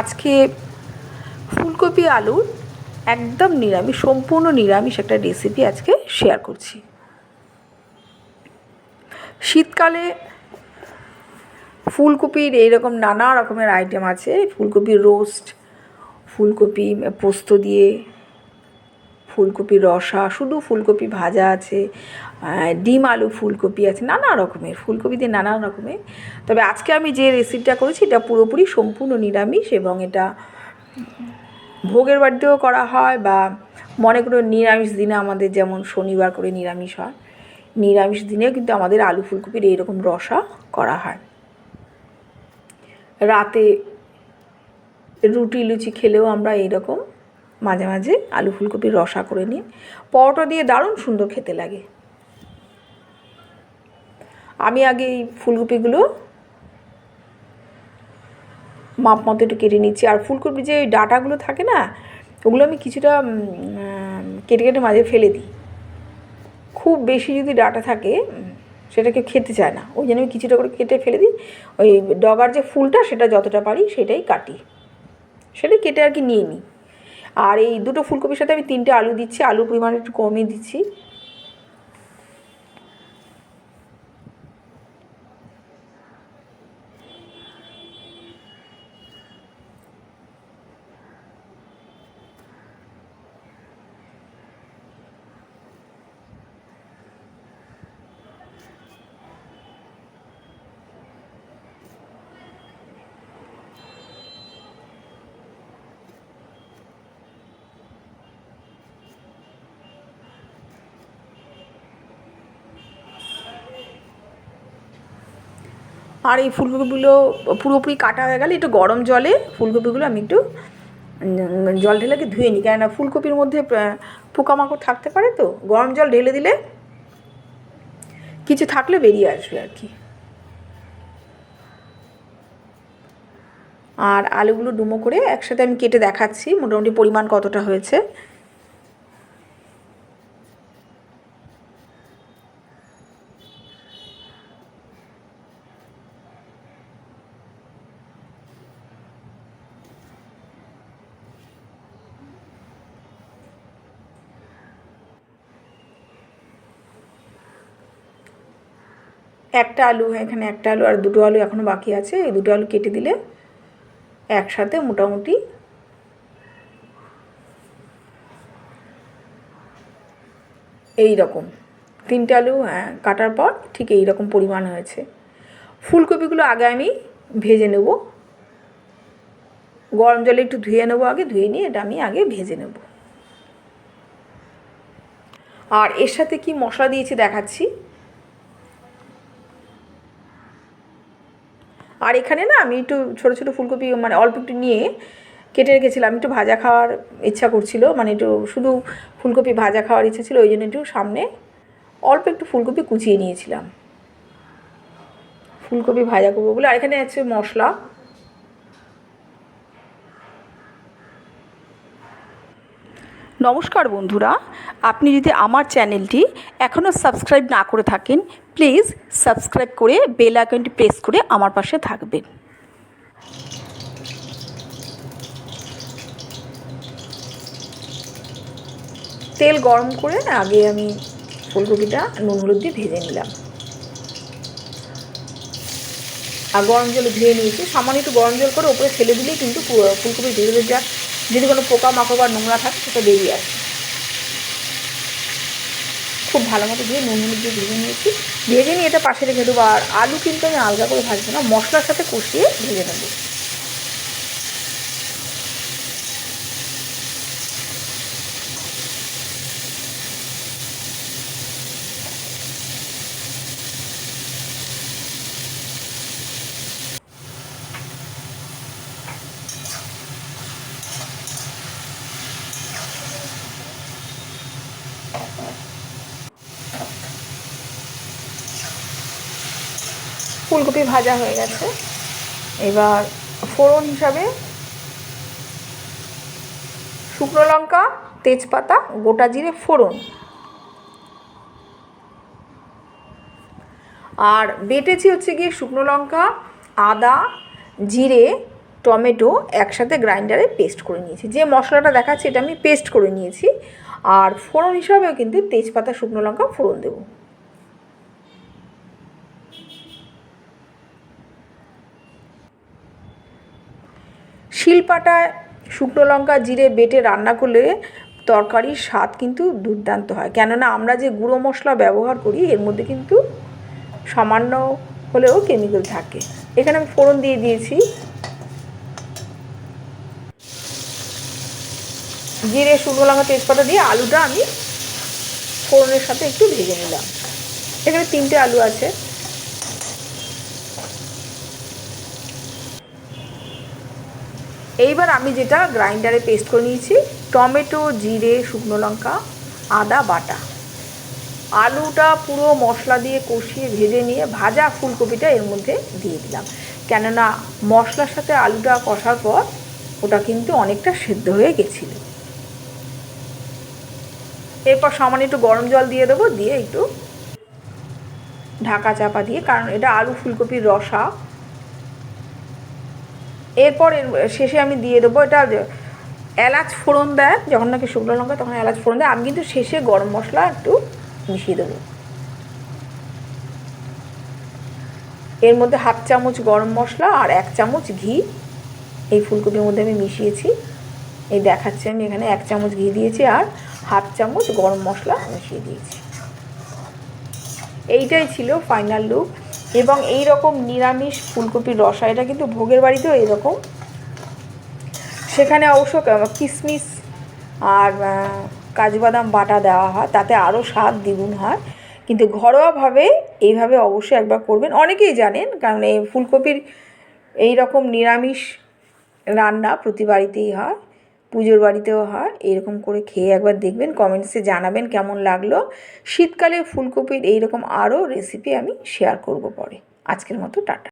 আজকে ফুলকপি আলুর একদম নিরামিষ, সম্পূর্ণ নিরামিষ একটা রেসিপি আজকে শেয়ার করছি। শীতকালে ফুলকপির এইরকম নানা রকমের আইটেম আছে ফুলকপির রোস্ট ফুলকপি পোস্ত দিয়ে ফুলকপির রসা, শুধু ফুলকপি ভাজা আছে। ডিম, আলু, ফুলকপি আছে, নানা রকমের ফুলকপি দিয়ে নানা রকমের। তবে আজকে আমি যে রেসিপিটা করেছি, এটা পুরোপুরি সম্পূর্ণ নিরামিষ এবং এটা ভোগের বাড়িতেও করা হয় বা মনে করো নিরামিষ দিনে আমাদের যেমন শনিবার করে নিরামিষ হয়, নিরামিষ দিনেও কিন্তু আমাদের আলু, ফুলকপির এইরকম রসা করা হয়। রাতে রুটি, লুচি খেলেও আমরা এইরকম মাঝে মাঝে আলু, ফুলকপির রসা করে নিই। পরোটা দিয়ে দারুণ সুন্দর খেতে লাগে। আমি আগে এই ফুলকপিগুলো মাপ মতো একটু কেটে নিচ্ছি। আর ফুলকপি যে ওই ডাঁটাগুলো থাকে না, ওগুলো আমি কিছুটা কেটে কেটে মাঝে ফেলে দিই। খুব বেশি যদি ডাটা থাকে সেটাকে খেতে চায় না। ওই জন্য আমি কিছুটা করে কেটে ফেলে দিই। ওই ডগার যে ফুলটা, সেটা যতটা পারি সেটাই কাটি। সেটাই কেটে আর কি নিয়ে নিই। আর এই দুটো ফুলকপির সাথে আমি তিনটে আলু দিচ্ছি। আলুর পরিমাণ একটু কমই দিচ্ছি। আর এই ফুলকপিগুলো পুরোপুরি কাটা হয়ে গেলে একটু গরম জলে ফুলকপিগুলো আমি একটু জল ঢেলে কি ধুয়ে নিই। কেননা ফুলকপির মধ্যে পোকামাকড় থাকতে পারে তো, গরম জল ঢেলে দিলে কিছু থাকলে বেরিয়ে আসবে আর কি। আর আলুগুলো ডুমো করে একসাথে আমি কেটে দেখাচ্ছি, মোটামুটি পরিমাণ কতটা হয়েছে। একটা আলু এখানে একটা আলু আর দুটো আলু এখনও বাকি আছে। এই দুটো আলু কেটে দিলে একসাথে মোটামুটি এই রকম। তিনটে আলু হ্যাঁ, কাটার পর ঠিক এই রকম পরিমাণ হয়েছে। ফুলকপিগুলো আগে আমি ভেজে নেব। গরম জলে একটু ধুয়ে নেব আগে ধুয়ে নিয়ে এটা আমি আগে ভেজে নেব। আর এর সাথে কি মশলা দিয়েছি দেখাচ্ছি। আর এখানে না আমি একটু ছোটো ছোটো ফুলকপি মানে অল্প একটু নিয়ে কেটে রেখেছিলাম। একটু ভাজা খাওয়ার ইচ্ছা করছিল মানে একটু শুধু ফুলকপি ভাজা খাওয়ার ইচ্ছা ছিল, ওই জন্য একটু সামনে অল্প একটু ফুলকপি কুচিয়ে নিয়েছিলাম। ফুলকপি ভাজা করব বলে, আর এখানে আছে মশলা। নমস্কার বন্ধুরা, আপনি যদি আমার চ্যানেলটি এখনও সাবস্ক্রাইব না করে থাকেন, প্লিজ সাবস্ক্রাইব করে বেল আইকনটি প্রেস করে আমার পাশে থাকবেন। তেল গরম করে আগে আমি ফুলকপিটা নুন হলুদ দিয়ে ভেজে নিলাম। আর গরম জল ধুয়ে নিয়েছি। সামান্য একটু গরম জল করে ওপরে ফেলে দিলেই কিন্তু পু- ফুলকপির ভিতরে যা যদি কোনো পোকা মাকড় বা নোংরা থাকে সেটা বেরিয়ে আসে। খুব ভালো মতো ধুয়ে নুন হলুদ দিয়ে ভেজে নিয়েছি। ভেজে নিয়ে এটা পাশে রেখে দেবো। আর আলু কিন্তু আমি আলগা করে ভাজবো না, মশলার সাথে কষিয়ে ভেজে নেব। ফুলকপি ভাজা হয়ে গেছে। এবার ফোড়ন হিসাবে শুকনো লঙ্কা, তেজপাতা, গোটা জিরে, ফোড়ন। আর বেটেছি হচ্ছে গিয়ে শুকনো লঙ্কা, আদা, জিরে, টমেটো একসাথে গ্রাইন্ডারে পেস্ট করে নিয়েছি। যে মশলাটা দেখাচ্ছি এটা আমি পেস্ট করে নিয়েছি। আর ফোড়ন হিসাবেও কিন্তু তেজপাতা, শুকনো লঙ্কা, ফোড়ন দেবো। শিলপাটায় শুকনো লঙ্কা জিরে বেটে রান্না করলে তরকারির স্বাদ কিন্তু দুর্দান্ত হয়। কেননা আমরা যে গুঁড়ো মশলা ব্যবহার করি, এর মধ্যে কিন্তু সামান্য হলেও কেমিক্যাল থাকে। এখানে আমি ফোড়ন দিয়ে দিয়েছি। জিরে, শুকনো লঙ্কা, তেজপাতা দিয়ে আলুটা আমি ফোড়নের সাথে একটু ভেজে নিলাম। এখানে তিনটে আলু আছে। এইবার আমি যেটা গ্রাইন্ডারে পেস্ট করে নিয়েছি, টমেটো, জিরে, শুকনো লঙ্কা, আদা, বাটা। আলুটা পুরো মশলা দিয়ে কষিয়ে ভেজে নিয়ে ভাজা ফুলকপিটা এর মধ্যে দিয়ে দিলাম। কেননা মশলার সাথে আলুটা কষার পর ওটা কিন্তু অনেকটা সেদ্ধ হয়ে গেছিল। এরপর সামান্য একটু গরম জল দিয়ে দেবো, দিয়ে একটু ঢাকা চাপা দিয়ে, কারণ এটা আলু ফুলকপির রসা এরপর শেষে আমি দিয়ে দেবো এটা এলাচ ফোড়ন দেয়, যখন নাকি শুকনো লঙ্কা, তখন এলাচ ফোড়ন দেয়। আমি কিন্তু শেষে গরম মশলা একটু মিশিয়ে দেবো। এর মধ্যে হাফ চামচ গরম মশলা আর এক চামচ ঘি। এই ফুলকপির মধ্যে আমি মিশিয়েছি। এই দেখাচ্ছি আমি এখানে এক চামচ ঘি দিয়েছি আর হাফ চামচ গরম মশলা মিশিয়ে দিয়েছি। এইটাই ছিল ফাইনাল লুক এবং এই রকম নিরামিষ ফুলকপির রসা, এটা কিন্তু ভোগের বাড়িতেও এরকম। সেখানে অবশ্য কিশমিশ আর কাজু বাদাম বাটা দেওয়া হয়, তাতে আরও স্বাদ দ্বিগুণ হয়। কিন্তু ঘরোয়াভাবে এইভাবে অবশ্যই একবার করবেন। অনেকেই জানেন, কারণ এই ফুলকপির এই রকম নিরামিষ রান্না প্রতি বাড়িতেই হয়। পুজোর বাড়িতেও হয়, এরকম করে খেয়ে একবার দেখবেন কমেন্টসে জানাবেন কেমন লাগল। শীতকালে ফুলকপির এইরকম আরও রেসিপি আমি শেয়ার করব পরে। আজকের মতো, টাটা।